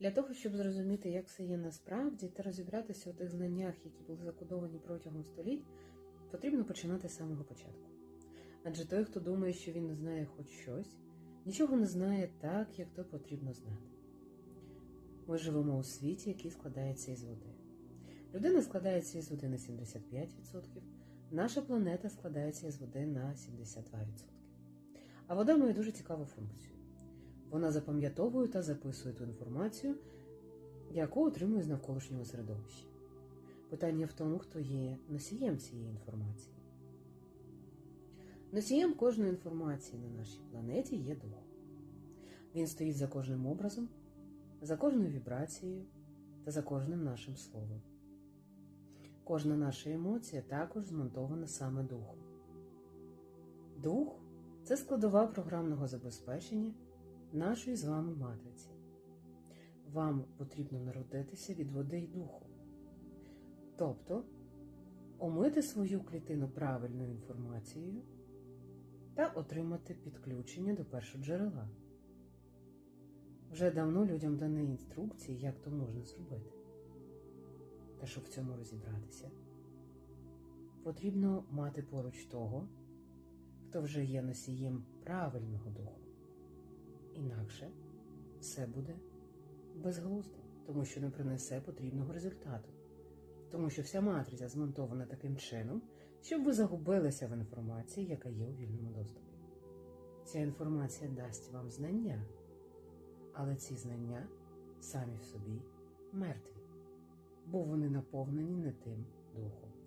Для того, щоб зрозуміти, як все є насправді, та розібратися у тих знаннях, які були закодовані протягом століть, потрібно починати з самого початку. Адже той, хто думає, що він знає хоч щось, нічого не знає так, як то потрібно знати. Ми живемо у світі, який складається із води. Людина складається із води на 75%, наша планета складається із води на 72%. А вода має дуже цікаву функцію. Вона запам'ятовує та записує ту інформацію, яку отримує з навколишнього середовища. Питання в тому, хто є носієм цієї інформації. Носієм кожної інформації на нашій планеті є дух. Він стоїть за кожним образом, за кожною вібрацією та за кожним нашим словом. Кожна наша емоція також змонтована саме духом. Дух це складова програмного забезпечення нашої з вами матриці. Вам потрібно народитися від води й духу. Тобто омити свою клітину правильною інформацією та отримати підключення до першого джерела. Вже давно людям дані інструкції, як то можна зробити. Та щоб в цьому розібратися, потрібно мати поруч того, хто вже є носієм правильного духу. Інакше все буде безглуздо, тому що не принесе потрібного результату. Тому що вся матриця змонтована таким чином, щоб ви загубилися в інформації, яка є у вільному доступі. Ця інформація дасть вам знання, але ці знання самі в собі мертві, бо вони наповнені не тим духом.